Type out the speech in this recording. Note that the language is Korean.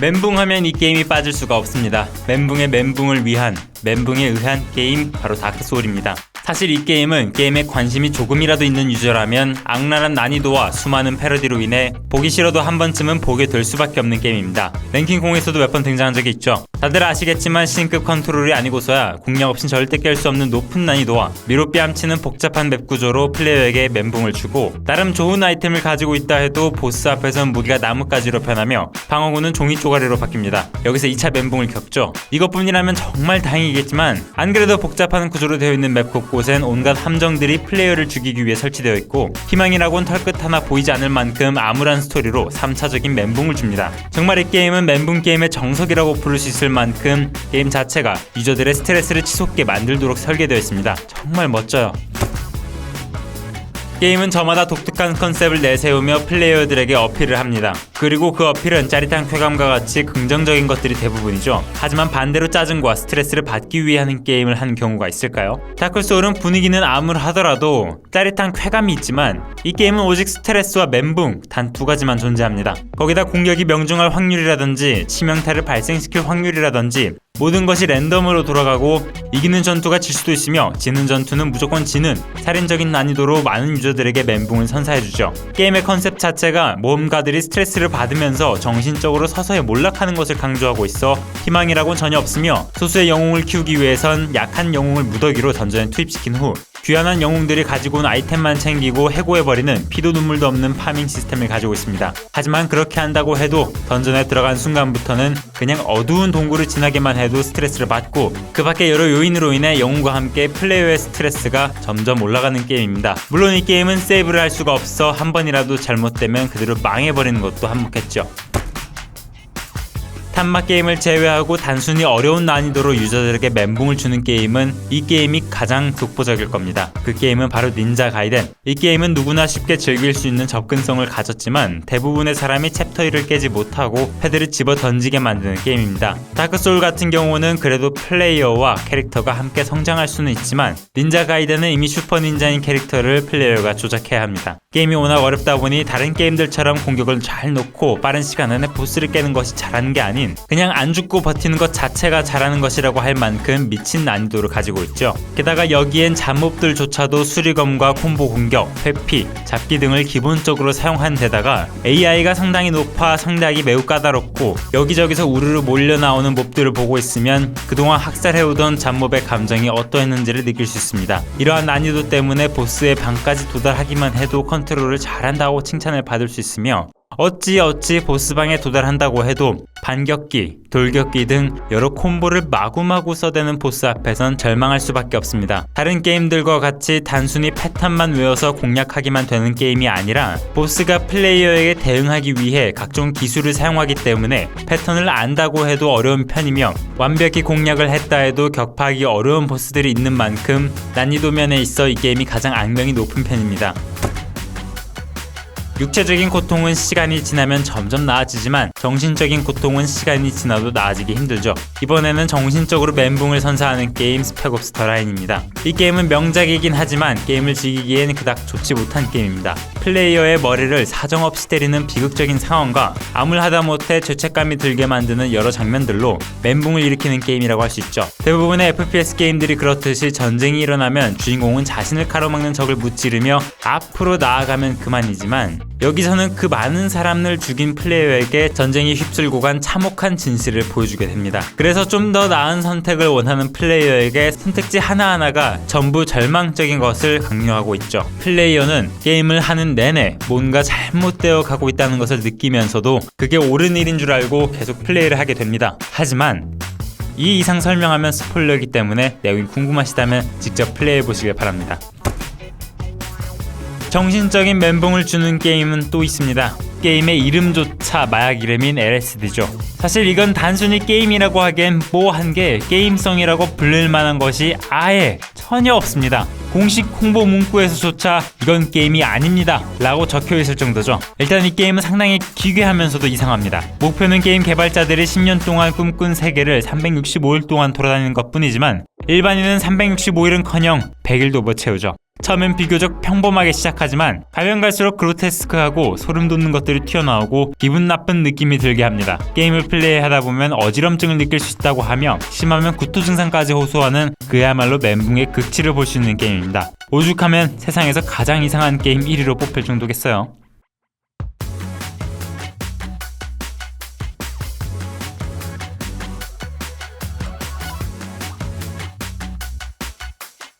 멘붕하면 이 게임이 빠질 수가 없습니다. 멘붕의 멘붕을 위한 멘붕에 의한 게임 바로 다크소울입니다. 사실 이 게임은 게임에 관심이 조금이라도 있는 유저라면 악랄한 난이도와 수많은 패러디로 인해 보기 싫어도 한 번쯤은 보게 될 수밖에 없는 게임입니다. 랭킹 공에서도 몇 번 등장한 적이 있죠. 다들 아시겠지만 신급 컨트롤이 아니고서야 공략 없인 절대 깰 수 없는 높은 난이도와 미로 뺨치는 복잡한 맵 구조로 플레이어에게 멘붕을 주고 나름 좋은 아이템을 가지고 있다 해도 보스 앞에선 무기가 나뭇가지로 변하며 방어구는 종이 쪼가리로 바뀝니다. 여기서 2차 멘붕을 겪죠. 이것뿐이라면 정말 다행이겠지만 안 그래도 복잡한 구조로 되어 있는 맵 곳곳엔 온갖 함정들이 플레이어를 죽이기 위해 설치되어 있고 희망이라곤 털끝 하나 보이지 않을 만큼 암울한 스토리로 3차적인 멘붕을 줍니다. 정말 이 게임은 멘붕 게임의 정석이라고 부를 수 있을 만큼 게임 자체가 유저들의 스트레스를 치솟게 만들도록 설계되어 있습니다. 정말 멋져요. 게임은 저마다 독특한 컨셉을 내세우며 플레이어들에게 어필을 합니다. 그리고 그 어필은 짜릿한 쾌감과 같이 긍정적인 것들이 대부분이죠. 하지만 반대로 짜증과 스트레스를 받기 위해 하는 게임을 한 경우가 있을까요? 다크소울은 분위기는 암울하더라도 짜릿한 쾌감이 있지만 이 게임은 오직 스트레스와 멘붕 단 두 가지만 존재합니다. 거기다 공격이 명중할 확률이라든지 치명타를 발생시킬 확률이라든지 모든 것이 랜덤으로 돌아가고 이기는 전투가 질 수도 있으며 지는 전투는 무조건 지는 살인적인 난이도로 많은 유저들에게 멘붕을 선사해주죠. 게임의 컨셉 자체가 모험가들이 스트레스를 받으면서 정신적으로 서서히 몰락하는 것을 강조하고 있어 희망이라곤 전혀 없으며 소수의 영웅을 키우기 위해선 약한 영웅을 무더기로 던전에 투입시킨 후 귀환한 영웅들이 가지고 온 아이템만 챙기고 해고해버리는 피도 눈물도 없는 파밍 시스템을 가지고 있습니다. 하지만 그렇게 한다고 해도 던전에 들어간 순간부터는 그냥 어두운 동굴을 지나기만 해도 스트레스를 받고 그 밖에 여러 요인으로 인해 영웅과 함께 플레이어의 스트레스가 점점 올라가는 게임입니다. 물론 이 게임은 세이브를 할 수가 없어 한 번이라도 잘못되면 그대로 망해버리는 것도 한몫했죠. 탄막 게임을 제외하고 단순히 어려운 난이도로 유저들에게 멘붕을 주는 게임은 이 게임이 가장 독보적일 겁니다. 그 게임은 바로 닌자 가이덴. 이 게임은 누구나 쉽게 즐길 수 있는 접근성을 가졌지만 대부분의 사람이 챕터 1을 깨지 못하고 패드를 집어 던지게 만드는 게임입니다. 다크소울 같은 경우는 그래도 플레이어와 캐릭터가 함께 성장할 수는 있지만 닌자 가이덴은 이미 슈퍼 닌자인 캐릭터를 플레이어가 조작해야 합니다. 게임이 워낙 어렵다 보니 다른 게임들처럼 공격을 잘 놓고 빠른 시간 안에 보스를 깨는 것이 잘하는 게 아닌 그냥 안 죽고 버티는 것 자체가 잘하는 것이라고 할 만큼 미친 난이도를 가지고 있죠. 게다가 여기엔 잡몹들조차도 수리검과 콤보 공격, 회피, 잡기 등을 기본적으로 사용한 데다가 AI가 상당히 높아 상대하기 매우 까다롭고 여기저기서 우르르 몰려 나오는 몹들을 보고 있으면 그동안 학살해오던 잡몹의 감정이 어떠했는지를 느낄 수 있습니다. 이러한 난이도 때문에 보스의 방까지 도달하기만 해도 컨트롤을 잘한다고 칭찬을 받을 수 있으며 어찌 어찌 보스방에 도달한다고 해도 반격기, 돌격기 등 여러 콤보를 마구마구 써대는 보스 앞에선 절망할 수밖에 없습니다. 다른 게임들과 같이 단순히 패턴만 외워서 공략하기만 되는 게임이 아니라 보스가 플레이어에게 대응하기 위해 각종 기술을 사용하기 때문에 패턴을 안다고 해도 어려운 편이며 완벽히 공략을 했다 해도 격파하기 어려운 보스들이 있는 만큼 난이도 면에 있어 이 게임이 가장 악명이 높은 편입니다. 육체적인 고통은 시간이 지나면 점점 나아지지만 정신적인 고통은 시간이 지나도 나아지기 힘들죠. 이번에는 정신적으로 멘붕을 선사하는 게임 스펙옵스 더 라인입니다. 이 게임은 명작이긴 하지만 게임을 즐기기엔 그닥 좋지 못한 게임입니다. 플레이어의 머리를 사정없이 때리는 비극적인 상황과 아물 하다 못해 죄책감이 들게 만드는 여러 장면들로 멘붕을 일으키는 게임이라고 할 수 있죠. 대부분의 FPS 게임들이 그렇듯이 전쟁이 일어나면 주인공은 자신을 가로막는 적을 무찌르며 앞으로 나아가면 그만이지만 여기서는 그 많은 사람을 죽인 플레이어에게 전쟁이 휩쓸고 간 참혹한 진실을 보여주게 됩니다. 그래서 좀 더 나은 선택을 원하는 플레이어에게 선택지 하나하나가 전부 절망적인 것을 강요하고 있죠. 플레이어는 게임을 하는 내내 뭔가 잘못되어 가고 있다는 것을 느끼면서도 그게 옳은 일인 줄 알고 계속 플레이를 하게 됩니다. 하지만 이 이상 설명하면 스포일러이기 때문에 내용이 궁금하시다면 직접 플레이해 보시길 바랍니다. 정신적인 멘붕을 주는 게임은 또 있습니다. 게임의 이름조차 마약 이름인 LSD죠. 사실 이건 단순히 게임이라고 하기엔 뭐한게 게임성이라고 불릴 만한 것이 아예 전혀 없습니다. 공식 홍보 문구에서조차 이건 게임이 아닙니다 라고 적혀 있을 정도죠. 일단 이 게임은 상당히 기괴하면서도 이상합니다. 목표는 게임 개발자들이 10년 동안 꿈꾼 세계를 365일 동안 돌아다니는 것 뿐이지만 일반인은 365일은 커녕 100일도 못 채우죠. 처음엔 비교적 평범하게 시작하지만 가면 갈수록 그로테스크하고 소름 돋는 것들이 튀어나오고 기분 나쁜 느낌이 들게 합니다. 게임을 플레이하다 보면 어지럼증을 느낄 수 있다고 하며 심하면 구토 증상까지 호소하는 그야말로 멘붕의 극치를 볼 수 있는 게임입니다. 오죽하면 세상에서 가장 이상한 게임 1위로 뽑힐 정도겠어요.